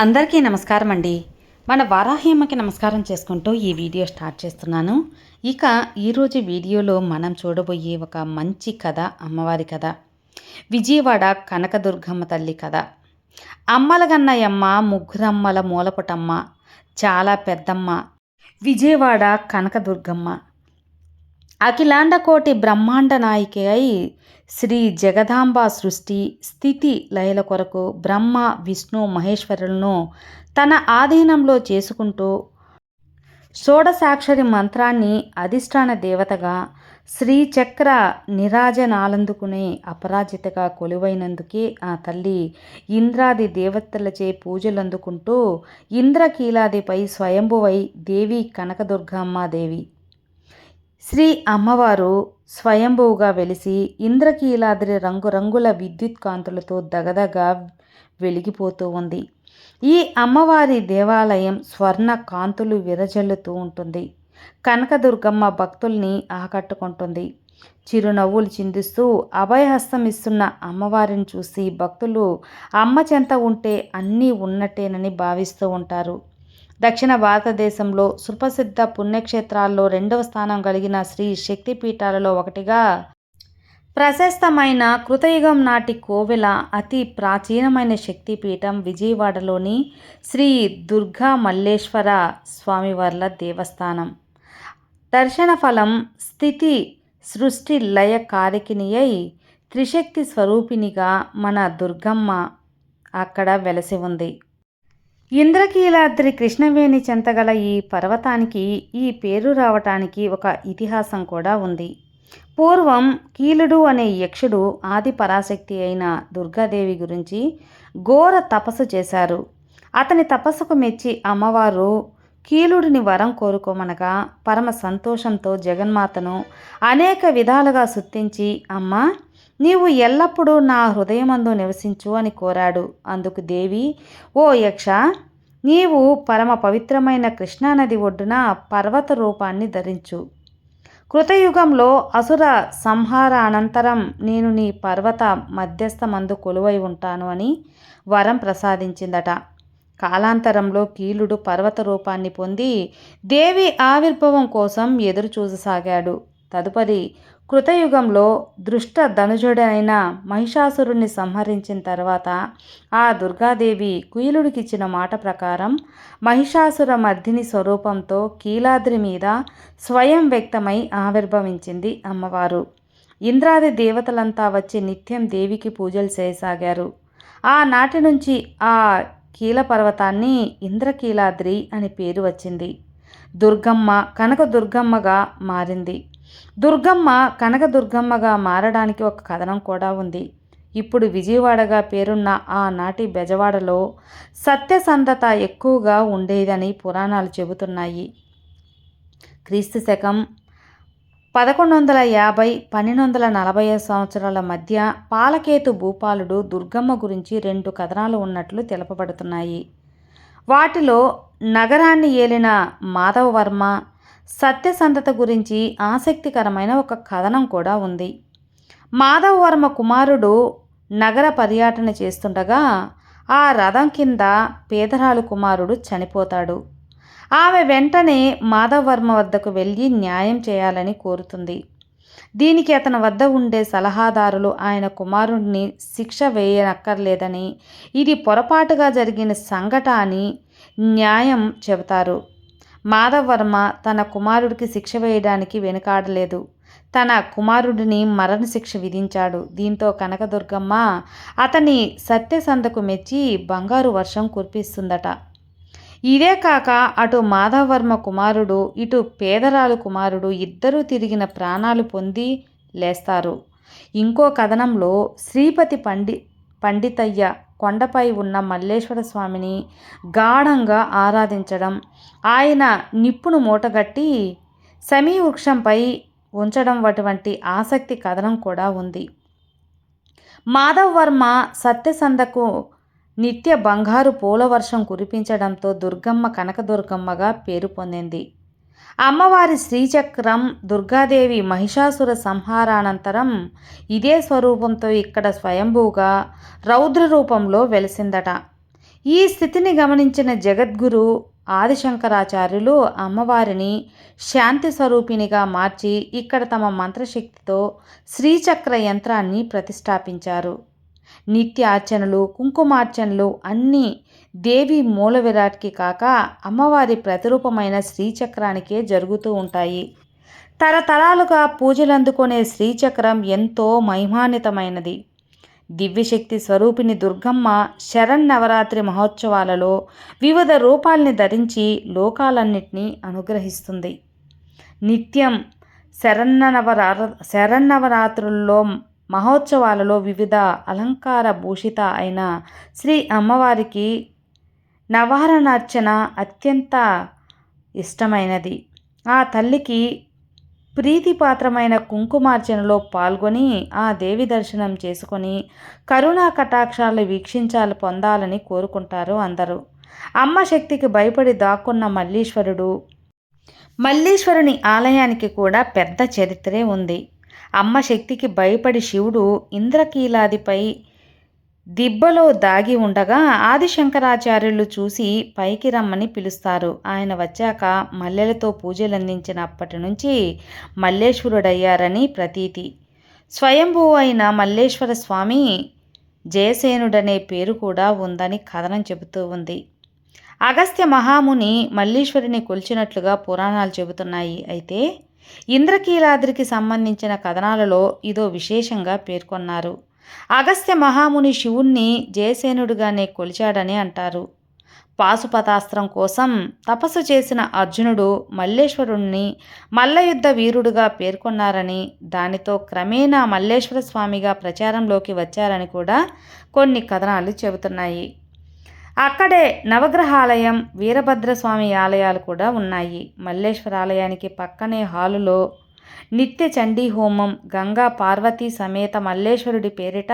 అందరికీ నమస్కారం అండి. మన వారాహ్యమ్మకి నమస్కారం చేసుకుంటూ ఈ వీడియో స్టార్ట్ చేస్తున్నాను. ఇక ఈరోజు వీడియోలో మనం చూడబోయే ఒక మంచి కథ అమ్మవారి కథ. విజయవాడ కనకదుర్గమ్మ తల్లి కథ. అమ్మలగన్నయమ్మ ముగ్గురమ్మల మూలపుటమ్మ చాలా పెద్దమ్మ. విజయవాడ కనకదుర్గమ్మ. అఖిలాండ కోటి బ్రహ్మాండ నాయిక అయి శ్రీ జగదాంబ సృష్టి స్థితి లయల కొరకు బ్రహ్మ విష్ణు మహేశ్వరులను తన ఆధీనంలో చేసుకుంటూ షోడసాక్షరి మంత్రాన్ని అధిష్టాన దేవతగా శ్రీచక్ర నిరాజనాలందుకునే అపరాజితగా కొలువైనందుకే ఆ తల్లి ఇంద్రాది దేవతలచే పూజలందుకుంటూ ఇంద్రకీలాదిపై స్వయంభువై దేవి కనకదుర్గమ్మ దేవి శ్రీ అమ్మవారు స్వయంభువుగా వెలిసి ఇంద్రకీలాద్రి రంగురంగుల విద్యుత్ కాంతులతో దగదగా వెలిగిపోతూ ఉంది. ఈ అమ్మవారి దేవాలయం స్వర్ణ కాంతులు విరజల్లుతూ ఉంటుంది. కనకదుర్గమ్మ భక్తుల్ని ఆకట్టుకుంటుంది. చిరునవ్వులు చిందిస్తూ అభయహస్తం ఇస్తున్న అమ్మవారిని చూసి భక్తులు అమ్మ చెంత ఉంటే అన్నీ ఉన్నట్టేనని భావిస్తూ ఉంటారు. దక్షిణ భారతదేశంలో సుప్రసిద్ధ పుణ్యక్షేత్రాల్లో రెండవ స్థానం కలిగిన శ్రీ శక్తిపీఠాలలో ఒకటిగా ప్రశస్తమైన కృతయుగం నాటి కోవెల అతి ప్రాచీనమైన శక్తిపీఠం విజయవాడలోని శ్రీ దుర్గా మల్లేశ్వర స్వామివార్ల దేవస్థానం. దర్శన ఫలం స్థితి సృష్టి లయ కారికిని అయి త్రిశక్తి స్వరూపిణిగా మన దుర్గమ్మ అక్కడ వెలసి ఉంది. ఇంద్రకీలాద్రి కృష్ణవేణి చెంతగల ఈ పర్వతానికి ఈ పేరు రావటానికి ఒక ఇతిహాసం కూడా ఉంది. పూర్వం కీలుడు అనే యక్షుడు ఆది పరాశక్తి అయిన దుర్గాదేవి గురించి ఘోర తపస్సు చేశారు. అతని తపస్సుకు మెచ్చి అమ్మవారు కీలుడిని వరం కోరుకోమనగా పరమ సంతోషంతో జగన్మాతను అనేక విధాలుగా సుత్తించి అమ్మా నీవు ఎల్లప్పుడూ నా హృదయమందు నివసించు అని కోరాడు. అందుకు దేవి ఓ యక్ష నీవు పరమ పవిత్రమైన కృష్ణానది ఒడ్డున పర్వత రూపాన్ని ధరించు. కృతయుగంలో అసుర సంహార అనంతరం నేను నీ పర్వత మధ్యస్థమందు కొలువై ఉంటాను అని వరం ప్రసాదించిందట. కాలాంతరంలో కీలుడు పర్వత రూపాన్ని పొంది దేవి ఆవిర్భవం కోసం ఎదురు చూససాగాడు. తదుపరి కృతయుగంలో దృష్ట ధనుజుడైన మహిషాసురుణ్ణి సంహరించిన తర్వాత ఆ దుర్గాదేవి కుయిలుడికిచ్చిన మాట ప్రకారం మహిషాసుర మర్దిని స్వరూపంతో కీలాద్రి మీద స్వయం వ్యక్తమై ఆవిర్భవించింది అమ్మవారు. ఇంద్రాది దేవతలంతా వచ్చి నిత్యం దేవికి పూజలు చేయసాగారు. ఆనాటి నుంచి ఆ కీల పర్వతాన్ని ఇంద్రకీలాద్రి అని పేరు వచ్చింది. దుర్గమ్మ కనక దుర్గమ్మగా మారింది. దుర్గమ్మ కనక దుర్గమ్మగా మారడానికి ఒక కథనం కూడా ఉంది. ఇప్పుడు విజయవాడగా పేరున్న ఆనాటి బెజవాడలో సత్యసంధత ఎక్కువగా ఉండేదని పురాణాలు చెబుతున్నాయి. క్రీస్తు శకం పదకొండు వందల యాభై పన్నెండు వందల నలభై సంవత్సరాల మధ్య పాలకేతు భూపాలుడు దుర్గమ్మ గురించి రెండు కథనాలు ఉన్నట్లు తెలపబడుతున్నాయి. వాటిలో నగరాన్ని ఏలిన మాధవవర్మ సత్యసంధత గురించి ఆసక్తికరమైన ఒక కథనం కూడా ఉంది. మాధవవర్మ కుమారుడు నగర పర్యటన చేస్తుండగా ఆ రథం కింద పేదరాలు కుమారుడు చనిపోతాడు. ఆమె వెంటనే మాధవవర్మ వద్దకు వెళ్ళి న్యాయం చేయాలని కోరుతుంది. దీనికి అతని వద్ద ఉండే సలహాదారులు ఆయన కుమారుడిని శిక్ష వేయనక్కర్లేదని ఇది పొరపాటుగా జరిగిన సంఘట అని న్యాయం చెబుతారు. మాధవర్మ తన కుమారుడికి శిక్ష వేయడానికి వెనుకాడలేదు. తన కుమారుడిని మరణశిక్ష విధించాడు. దీంతో కనకదుర్గమ్మ అతని సత్యసంధకు మెచ్చి బంగారు వర్షం కురిపిస్తుందట. ఇదే కాక అటు మాధవర్మ కుమారుడు ఇటు పేదరాలు కుమారుడు ఇద్దరూ తిరిగిన ప్రాణాలు పొంది లేస్తారు. ఇంకో కథనంలో శ్రీపతి పండి పండితయ్య కొండపై ఉన్న మల్లేశ్వర స్వామిని గాఢంగా ఆరాధించడం ఆయన నిప్పును మూటగట్టి సమీ వృక్షంపై ఉంచడం అటువంటి ఆసక్తి కథనం కూడా ఉంది. మాధవ్ వర్మ సత్యసంధకు నిత్య బంగారు పూలవర్షం కురిపించడంతో దుర్గమ్మ కనకదుర్గమ్మగా పేరు పొందింది. అమ్మవారి శ్రీచక్రం దుర్గాదేవి మహిషాసుర సంహారానంతరం ఇదే స్వరూపంతో ఇక్కడ స్వయంభూగా రౌద్ర రూపంలో వెలిసిందట. ఈ స్థితిని గమనించిన జగద్గురు ఆదిశంకరాచార్యులు అమ్మవారిని శాంతి స్వరూపిణిగా మార్చి ఇక్కడ తమ మంత్రశక్తితో శ్రీచక్ర యంత్రాన్ని ప్రతిష్టాపించారు. నిత్యార్చనలు కుంకుమార్చనలు అన్నీ దేవి మూల విరాట్కి కాక అమ్మవారి ప్రతిరూపమైన శ్రీచక్రానికే జరుగుతూ ఉంటాయి. తరతరాలుగా పూజలు అందుకునే శ్రీచక్రం ఎంతో మహిమాన్వితమైనది. దివ్యశక్తి స్వరూపిణి దుర్గమ్మ శరన్నవరాత్రి మహోత్సవాలలో వివిధ రూపాల్ని ధరించి లోకాలన్నింటినీ అనుగ్రహిస్తుంది. నిత్యం శరన్నవరా శరన్నవరాత్రుల్లో మహోత్సవాలలో వివిధ అలంకార భూషిత అయిన శ్రీ అమ్మవారికి నవారణార్చన అత్యంత ఇష్టమైనది. ఆ తల్లికి ప్రీతిపాత్రమైన కుంకుమార్చనలో పాల్గొని ఆ దేవి దర్శనం చేసుకొని కరుణా కటాక్షాలు వీక్షించాలి పొందాలని కోరుకుంటారు అందరూ. అమ్మ శక్తికి భయపడి దాక్కున్న మల్లీశ్వరుడు మల్లీశ్వరుని ఆలయానికి కూడా పెద్ద చరిత్రే ఉంది. అమ్మ శక్తికి భయపడి శివుడు ఇంద్రకీలాదిపై దిబ్బలో దాగి ఉండగా ఆదిశంకరాచార్యులు చూసి పైకి రమ్మని పిలుస్తారు. ఆయన వచ్చాక మల్లెలతో పూజలందించినప్పటి నుంచి మల్లేశ్వరుడయ్యారని ప్రతీతి. స్వయంభూ అయిన మల్లేశ్వర స్వామి జయసేనుడనే పేరు కూడా ఉందని కథనం చెబుతూ ఉంది. అగస్త్య మహాముని మల్లీశ్వరిని కొలిచినట్లుగా పురాణాలు చెబుతున్నాయి. అయితే ఇంద్రకీలాద్రికి సంబంధించిన కథనాలలో ఇదో విశేషంగా పేర్కొన్నారు. అగస్త్య మహాముని శివుణ్ణి జయసేనుడిగానే కొలిచాడని అంటారు. పాశుపతాస్త్రం కోసం తపస్సు చేసిన అర్జునుడు మల్లేశ్వరుణ్ణి మల్లయుద్ధ వీరుడుగా పేర్కొన్నారని దానితో క్రమేణా మల్లేశ్వర స్వామిగా ప్రచారంలోకి వచ్చారని కూడా కొన్ని కథనాలు చెబుతున్నాయి. అక్కడే నవగ్రహాలయం వీరభద్రస్వామి ఆలయాలు కూడా ఉన్నాయి. మల్లేశ్వర ఆలయానికి పక్కనే హాలులో నిత్య చండీ హోమం గంగా పార్వతీ సమేత మల్లేశ్వరుడి పేరిట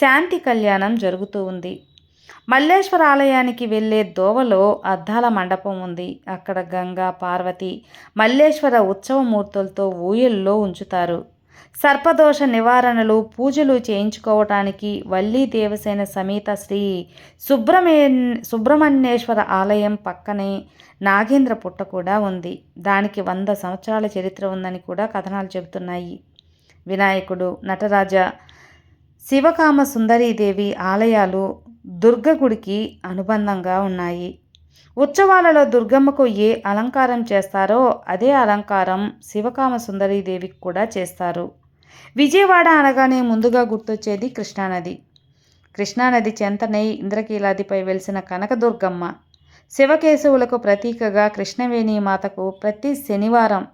శాంతి కళ్యాణం జరుగుతూ ఉంది. మల్లేశ్వర ఆలయానికి వెళ్ళే దోవలో అద్దాల మండపం ఉంది. అక్కడ గంగా పార్వతి మల్లేశ్వర ఉత్సవమూర్తులతో ఊయల్లో ఉంచుతారు. సర్పదోష నివారణలు పూజలు చేయించుకోవటానికి వల్లీ దేవసేన సమేత శ్రీ సుబ్రహ్మ సుబ్రహ్మణ్యేశ్వర ఆలయం పక్కనే నాగేంద్ర పుట్ట కూడా ఉంది. దానికి వంద సంవత్సరాల చరిత్ర ఉందని కూడా కథనాలు చెబుతున్నాయి. వినాయకుడు నటరాజ శివకామ సుందరీదేవి ఆలయాలు దుర్గగుడికి అనుబంధంగా ఉన్నాయి. ఉత్సవాలలో దుర్గమ్మకు ఏ అలంకారం చేస్తారో అదే అలంకారం శివకామ సుందరీదేవికి కూడా చేస్తారు. విజయవాడ అనగానే ముందుగా గుర్తొచ్చేది కృష్ణానది. కృష్ణానది చెంతనై ఇంద్రకీలాదిపై వెలిసిన కనకదుర్గమ్మ. శివకేశవులకు ప్రతీకగా కృష్ణవేణి మాతకు ప్రతి శనివారం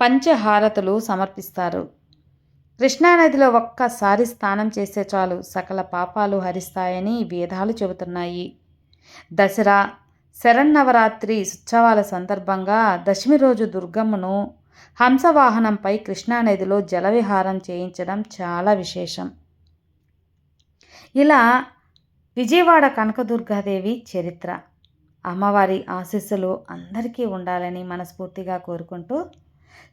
పంచహారతులు సమర్పిస్తారు. కృష్ణానదిలో ఒక్కసారి స్నానం చేస్తే చాలు సకల పాపాలు హరిస్తాయని వేదాలు చెబుతున్నాయి. దసరా శరన్నవరాత్రి ఉత్సవాల సందర్భంగా దశమి రోజు దుర్గమ్మను హంసవాహనంపై కృష్ణానదిలో జలవిహారం చేయించడం చాలా విశేషం. ఇలా విజయవాడ కనకదుర్గాదేవి చరిత్ర. అమ్మవారి ఆశీస్సులు అందరికీ ఉండాలని మనస్ఫూర్తిగా కోరుకుంటూ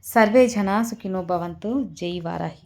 సర్వే జనా సుఖినోభవంతు జై వారాహి.